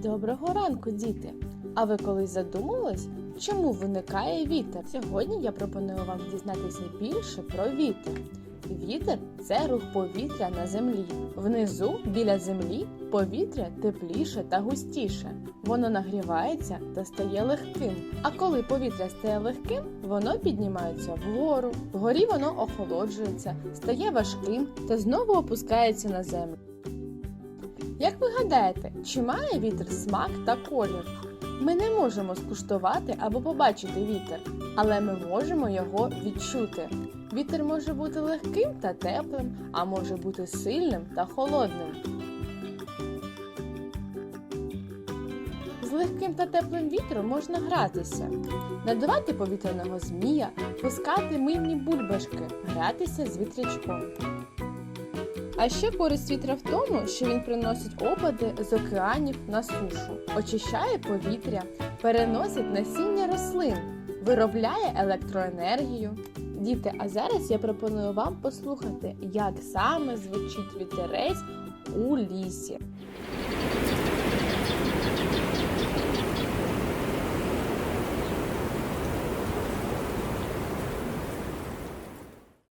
Доброго ранку, діти! А ви колись задумались, чому виникає вітер? Сьогодні я пропоную вам дізнатися більше про вітер. Вітер це рух повітря на землі. Внизу, біля землі, повітря тепліше та густіше. Воно нагрівається та стає легким. А коли повітря стає легким, воно піднімається вгору. Вгорі воно охолоджується, стає важким та знову опускається на землю. Як ви гадаєте, чи має вітер смак та колір? Ми не можемо скуштувати або побачити вітер, але ми можемо його відчути. Вітер може бути легким та теплим, а може бути сильним та холодним. З легким та теплим вітром можна гратися, надувати повітряного змія, пускати мильні бульбашки, гратися з вітрячком. А ще користь вітра в тому, що він приносить опади з океанів на сушу, очищає повітря, переносить насіння рослин, виробляє електроенергію. Діти, а зараз я пропоную вам послухати, як саме звучить вітерець у лісі.